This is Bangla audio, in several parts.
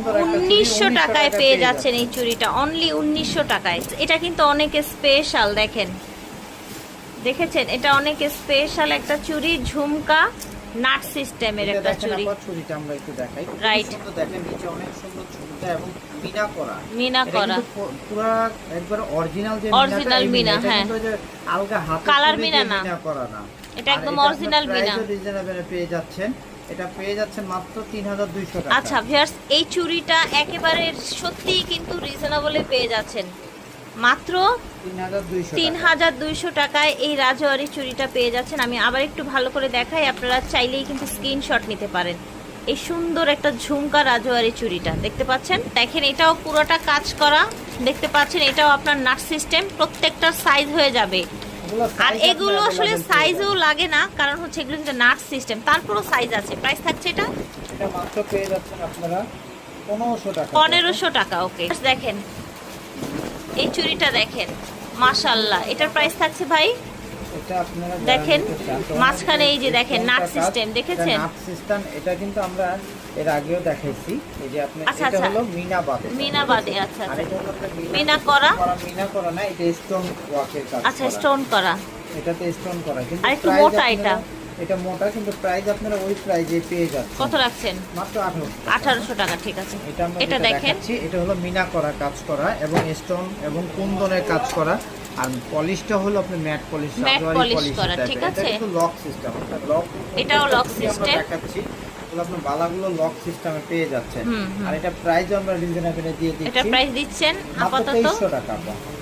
উনিশশো টাকায় পেয়ে যাচ্ছেন এই চুড়িটা। অনলি উনিশশো টাকায়। এটা কিন্তু অনেক স্পেশাল দেখেন। দেখেছেন? এটা অনেক স্পেশাল একটা চুড়ি ঝুমকা নাট সিস্টেমের একটা চুড়ি। চুড়িটা আমরা একটু দেখাই। খুবই দেখেন নিচে অনেক সুন্দর ঝুমকা এবং মিনা করা। মিনা এটা করা। কিন্তু একবার অরিজিনাল যে Original মিনা, হ্যাঁ। কিন্তু ওই যে আলগা হাতে Colour মিনা না। করা না। এটা একদম আপনার মিনা। পেয়ে যাচ্ছেন। এটা পেয়ে যাচ্ছেন মাত্র 3200 টাকা। আচ্ছা ভিউয়ার্স এই চুড়িটা একেবারে সত্যিই কিন্তু রিজনেবলে পেয়ে যাচ্ছেন। মাত্র 3200 তিন হাজার দুইশো টাকায় এই রাজওয়ারি চুড়িটা পেয়ে যাচ্ছেন। আমি আবার একটু ভালো করে দেখাই আপনারা চাইলেই কিন্তু স্ক্রিনশট নিতে পারেন। এই সুন্দর একটা ঝুমকা রাজওয়ারি চুড়িটা দেখতে পাচ্ছেন? দেখেন এটাও পুরোটা কাজ করা। দেখতে পাচ্ছেন এটাও আপনার নাট সিস্টেম প্রত্যেকটা সাইজ হয়ে যাবে। আর এগুলো আসলে সাইজও লাগে না কারণ হচ্ছে এগুলো কিন্তু নাট সিস্টেম তারপরও সাইজ আছে। প্রাইস থাকছে এটা? এটা মাত্র পেয়ে যাচ্ছেন আপনারা 1500 টাকা পনেরোশো টাকা ওকে দেখেন। এই চুড়িটা দেখেন। মাশাআল্লাহ। এটার প্রাইস থাকছে ভাই দেখেন, মাঝখানে এই যে দেখেন, নাট system, দেখেছেন? নাট সিস্টেম এটা কিন্তু আমরা এর আগেও দেখাইছি। এই যে আপনি এটা। হলো মিনা বাদে। মিনা বাদে আচ্ছা আচ্ছা। মিনা করা? মিনা করা না এটা স্টোন ওয়ার্কের কাজ আচ্ছা। স্টোন করা। এটাতে স্টোন করা। কিন্তু আর একটু মোটা এটা। এটা মোটা কিন্তু প্রাইস আপনারা ওই প্রাইজে পেয়ে যাচ্ছেন। কত রাখছেন? মাত্র 1800 আঠারোশো টাকা ঠিক আছে। এটা আমরা এটা দেখেন। এটা হলো মিনা করা কাজ করা এবং স্টোন এবং কুন্দনের কাজ করা। আর পলিশটা হলো আপনার ম্যাট পলিশ Matte polish করা, ঠিক আছে? এটা লক সিস্টেম লক এটাও। দেখাচ্ছি। বালাগুলো লক সিস্টেমে পেয়ে যাচ্ছেন। হুম, হুম। আর এটা প্রাইস আমরা রিজনেবলে দিয়ে দিচ্ছি। এটা প্রাইস দিচ্ছেন আপাতত। 2300 টাকা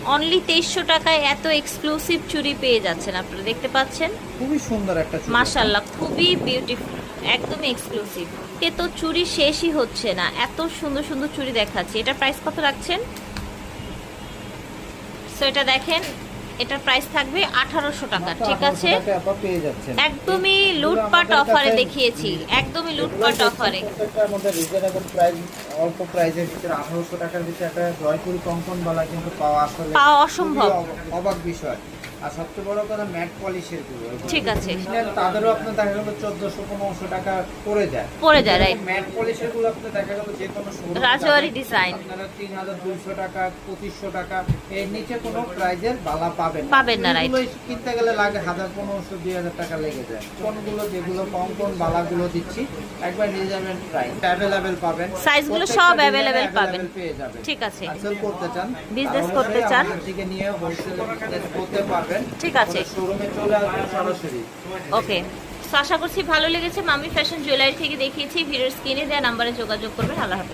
অনলি টাকায় এত এক্সক্লুসিভ চুড়ি পেয়ে যাচ্ছেন আপনারা দেখতে পাচ্ছেন? খুবই সুন্দর একটা চুড়ি। খুবই বিউটিফুল একদমই এক্সক্লুসিভ এ তো চুড়ি শেষই হচ্ছে না এত সুন্দর সুন্দর চুড়ি দেখাচ্ছে। এটা প্রাইস কত রাখছেন? সো এটা দেখেন এটার প্রাইস থাকবে আঠারোশো টাকা ঠিক আছে? একদমই লুটপাট অফারে দেখিয়েছি একদমই লুটপাট অফারে রিজনেবল প্রাইস অল্প প্রাইসের ভিতরে আঠারোশো টাকার ভিতরে একটা জয়পুরি কঙ্কনবালা কিন্তু পাওয়া আসলে পাওয়া অসম্ভব। অব- অবাক বিষয়। আর সবচেয়ে বড় কথা ম্যাট পলিশেরগুলো ঠিক আছে। তাদেরও আপনার দেখা গেল চোদ্দশো পনেরোশো টাকা পড়ে যায়। পড়ে যায়, right. ম্যাট পলিশেরগুলো আপনার দেখা গেল যে কোনো রাজওয়ারি যাবেন, আপনারা তিন হাজার দুইশো টাকা পঁচিশশো টাকা এর নিচে কোনো প্রাইজের বালা পাবেন পাবেন না. এগুলো কিনতে গেলে লাগে হাজার পনেরোশো দুই হাজার টাকা লেগে যায়। কোনগুলো যেগুলো কম কোন বালাগুলো দিচ্ছি একবার যাবেন প্রাইস অ্যাভেলেবেল পাবেন। সাইজগুলো সব available পাবেন। পেয়ে যাবেন। ঠিক আছে। আর করতে চান তাহলে করতে চান? থেকে নিয়ে হোলসেলে বিজনেস করতে পারবেন। ঠিক আছে। শোরুমে চলে আসবেন সরাসরি। ওকে। তো আশা করছি ভালো লেগেছে। মামি ফ্যাশন জুয়েলারি থেকে দেখিয়েছি। ভিডিওর স্ক্রিনে দেওয়া নাম্বারে যোগাযোগ করবেন। আল্লাহ হাফেজ।